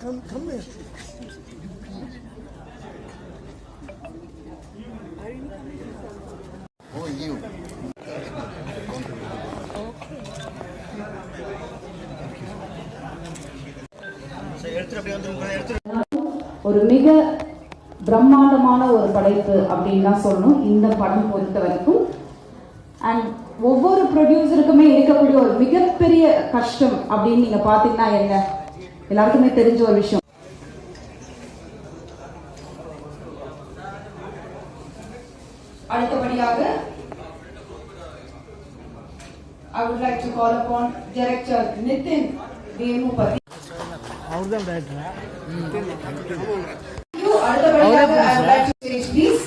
Come, come here. Oh, you. ஒரு மிக பிரம்மாண்டமான ஒரு படைப்பு அப்படின்னு தான் சொல்லணும் இந்த படம் பொறுத்த வரைக்கும் அண்ட் ஒவ்வொரு ப்ரொடியூசருக்குமே இருக்கக்கூடிய ஒரு மிகப்பெரிய கஷ்டம் அப்படின்னு நீங்க பாத்தீங்கன்னா என்ன எல்லாருக்குமே தெரிஞ்ச ஒரு விஷயம் அடுத்தபடியாக I would like to call upon Director Nitin Venupati. அவர் தான் டேரக்டரா You அடுத்தபடியாக I would like to stage please.